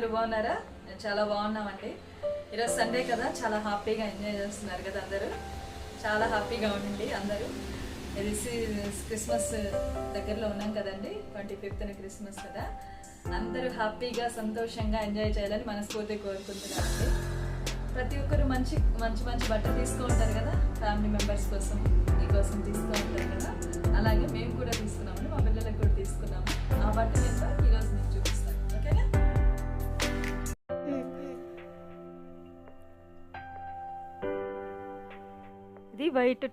అందరూ బాగున్నారా? నేను చాలా బాగున్నామండి. ఈరోజు సండే కదా చాలా హ్యాపీగా ఎంజాయ్ చేస్తున్నారు కదా అందరూ. చాలా హ్యాపీగా ఉండండి అందరూ. ఇది క్రిస్మస్ దగ్గరలో ఉన్నాం కదండి ట్వంటీ ఫిఫ్త్న క్రిస్మస్ కదా. అందరూ హ్యాపీగా సంతోషంగా ఎంజాయ్ చేయాలని మనస్ఫూర్తి కోరుకుంటున్నామండి. ప్రతి ఒక్కరు మంచి మంచి మంచి బట్టలు తీసుకుంటారు కదా ఫ్యామిలీ మెంబర్స్ కోసం మీకోసం తీసుకుంటారు కదా. అలాగే వైట్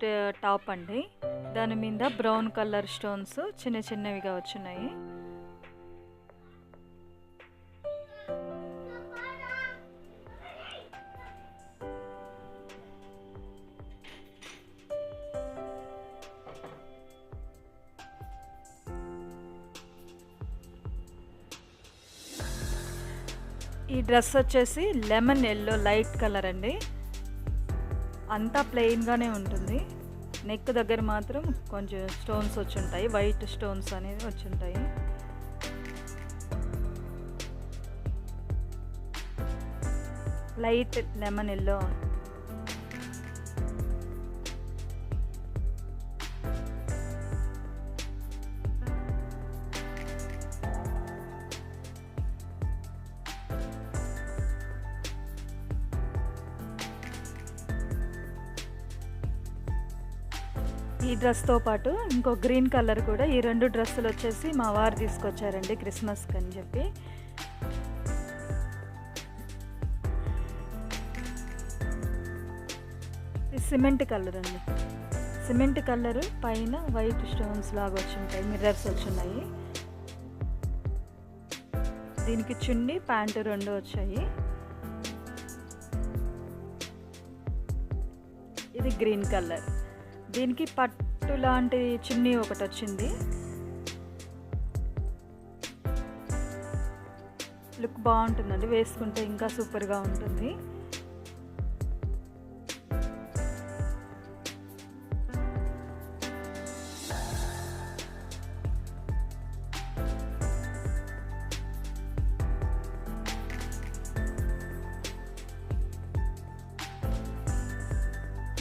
టాప్ అండి. దాని మీద బ్రౌన్ కలర్ స్టోన్స్ చిన్న చిన్నవిగా వచ్చినాయి ఈ డ్రెస్ వచ్చేసి లెమన్ ఎల్లో లైట్ కలర్ అండి. అంతా ప్లెయిన్గానే ఉంటుంది. నెక్ దగ్గర మాత్రం కొంచెం స్టోన్స్ వచ్చి ఉంటాయి వైట్ స్టోన్స్ అనేవి వచ్చుంటాయి. లైట్ లెమన్ ఎల్లో ఈ డ్రెస్తో పాటు ఇంకో గ్రీన్ కలర్ కూడా ఈ రెండు డ్రెస్సులు వచ్చేసి మా వారు తీసుకొచ్చారండి క్రిస్మస్కి అని చెప్పి. ఇది సిమెంట్ కలర్ అండి. సిమెంట్ కలర్ పైన వైట్ స్టోన్స్ లాగా వచ్చి ఉంటాయి మిర్రర్స్ వచ్చున్నాయి దీనికి చున్నీ ప్యాంటు రెండు వచ్చాయి. ఇది గ్రీన్ కలర్ దీనికి పట్టు లాంటి చున్నీ ఒకటి వచ్చింది. లుక్ బాగుంటుందండి వేసుకుంటే ఇంకా సూపర్గా ఉంటుంది.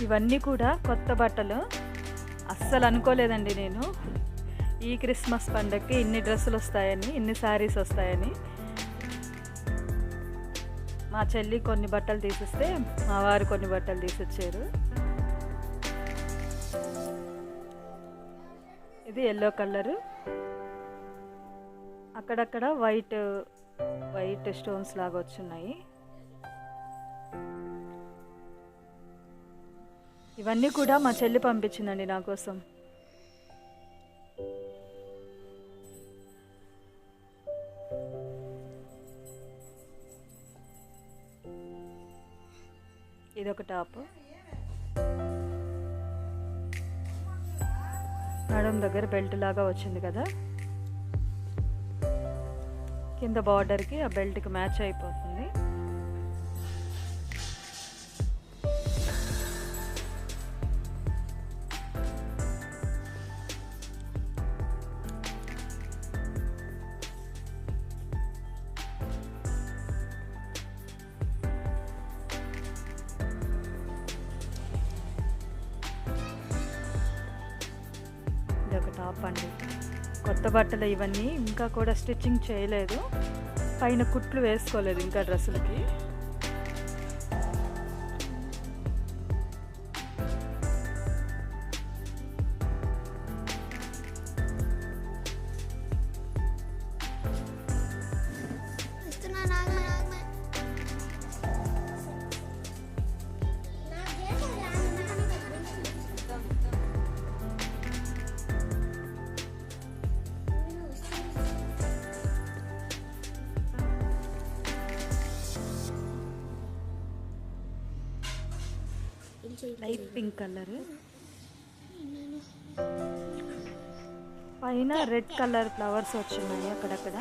ఇవన్నీ కూడా కొత్త బట్టలు. అస్సలు అనుకోలేదండి నేను. ఈ క్రిస్మస్ పండగకి ఇన్ని డ్రెస్సులు వస్తాయని ఇన్ని శారీస్ వస్తాయని. మా చెల్లి కొన్ని బట్టలు తీసిస్తే మా వారు కొన్ని బట్టలు తీసిచ్చారు. ఇది ఎల్లో కలరు. అక్కడక్కడ వైట్ వైట్ స్టోన్స్ లాగా వచ్చున్నాయి. ఇవన్నీ కూడా మా చెల్లి పంపించిందండి నా కోసం. ఇదొక టాప్ నడుం దగ్గర బెల్ట్ లాగా వచ్చింది కదా? కింద బార్డర్కి ఆ బెల్ట్కి మ్యాచ్ అయిపోతుంది. చెప్పండి కొత్త బట్టలు ఇవన్నీ ఇంకా కూడా స్టిచ్చింగ్ చేయలేదు. పైన కుట్లు వేసుకోలేదు ఇంకా డ్రెస్సులకి. లైట్ పింక్ కలర్ పైన రెడ్ కలర్ ఫ్లవర్స్ వచ్చినాయి అక్కడక్కడ.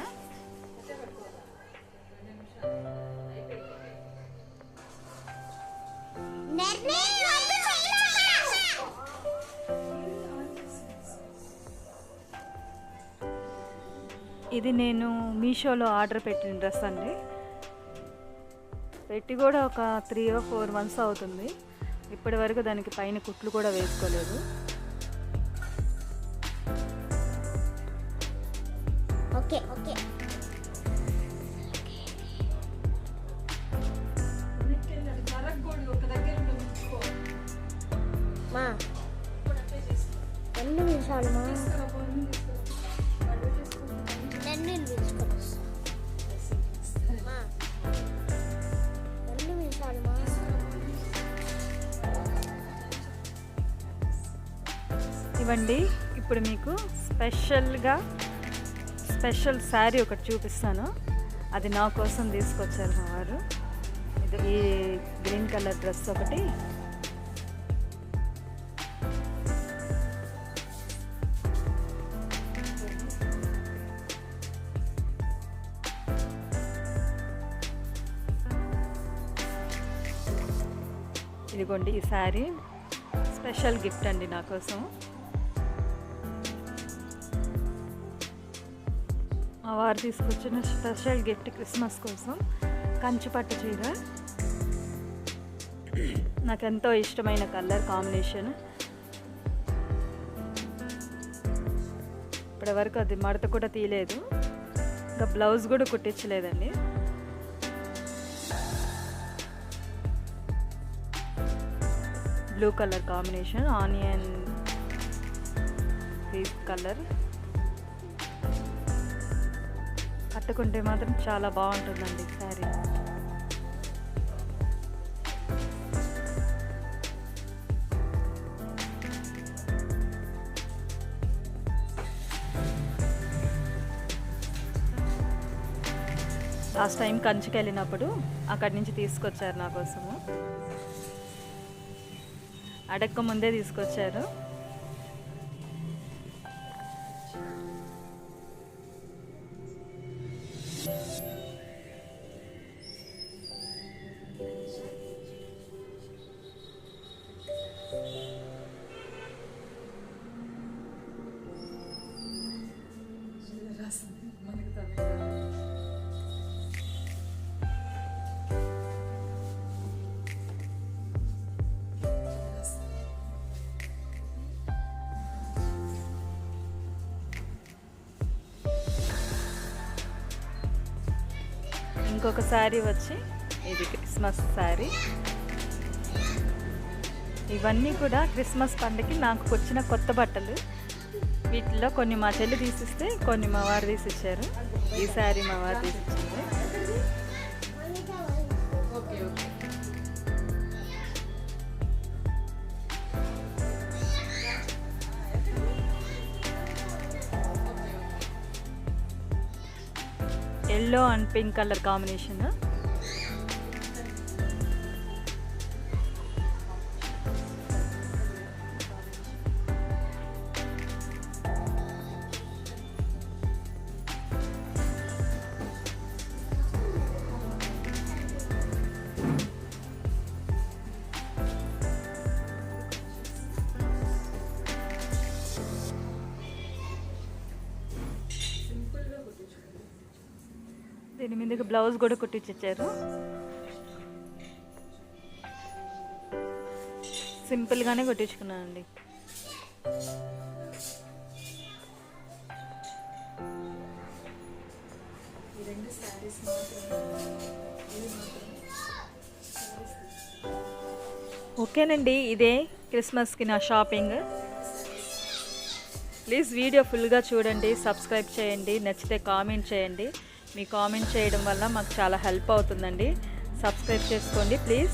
ఇది నేను మీషోలో ఆర్డర్ పెట్టిన డ్రెస్ అండి. పెట్టి కూడా ఒక త్రీ ఓ ఫోర్ మంత్స్ అవుతుంది. ఇప్పటి వరకు దానికి పైన కుట్లు కూడా వేసుకోలేదు. Okay okay. ఇవ్వండి. ఇప్పుడు మీకు స్పెషల్గా స్పెషల్ శారీ ఒకటి చూపిస్తాను. అది నా కోసం తీసుకొచ్చారు మా వారు. ఇది ఈ గ్రీన్ కలర్ డ్రెస్ ఒకటి. ఇదిగోండి ఈ శారీ. స్పెషల్ గిఫ్ట్ అండి నా కోసం. మా వారు తీసుకొచ్చిన స్పెషల్ గిఫ్ట్ క్రిస్మస్ కోసం కంచి పట్టు చీర. నాకు ఎంతో ఇష్టమైన కలర్ కాంబినేషన్. ఇప్పటివరకు అది మడత కూడా తీయలేదు. ఇంకా బ్లౌజ్ కూడా కుట్టించలేదండి. Blue colour combination onion piece colour. కట్టుకుంటే మాత్రం చాలా బాగుంటుందండి శారీ. లాస్ట్ టైం కంచికి వెళ్ళినప్పుడు అక్కడి నుంచి తీసుకొచ్చారు నా కోసము. అడక్క ముందే తీసుకొచ్చారు. ఇంకొక శారీ వచ్చి ఇది క్రిస్మస్ శారీ. ఇవన్నీ కూడా క్రిస్మస్ పండుగకి నాకు వచ్చిన కొత్త బట్టలు. వీటిలో కొన్ని మా చెల్లి తీసిస్తే కొన్ని మా వారు తీసిచ్చారు. ఈ శారీ మా వారు తీసిచ్చింది yellow and pink colour combination దీని మీదకి బ్లౌజ్ కూడా కుట్టించారు సింపుల్గానే కుట్టించుకున్నానండి. ఓకేనండి ఇదే క్రిస్మస్కి నా షాపింగ్. ప్లీజ్ వీడియో ఫుల్గా చూడండి సబ్స్క్రైబ్ చేయండి నచ్చితే కామెంట్ చేయండి. మీ కామెంట్ చేయడం వల్ల మాకు చాలా హెల్ప్ అవుతుందండి. సబ్స్క్రైబ్ చేసుకోండి ప్లీజ్.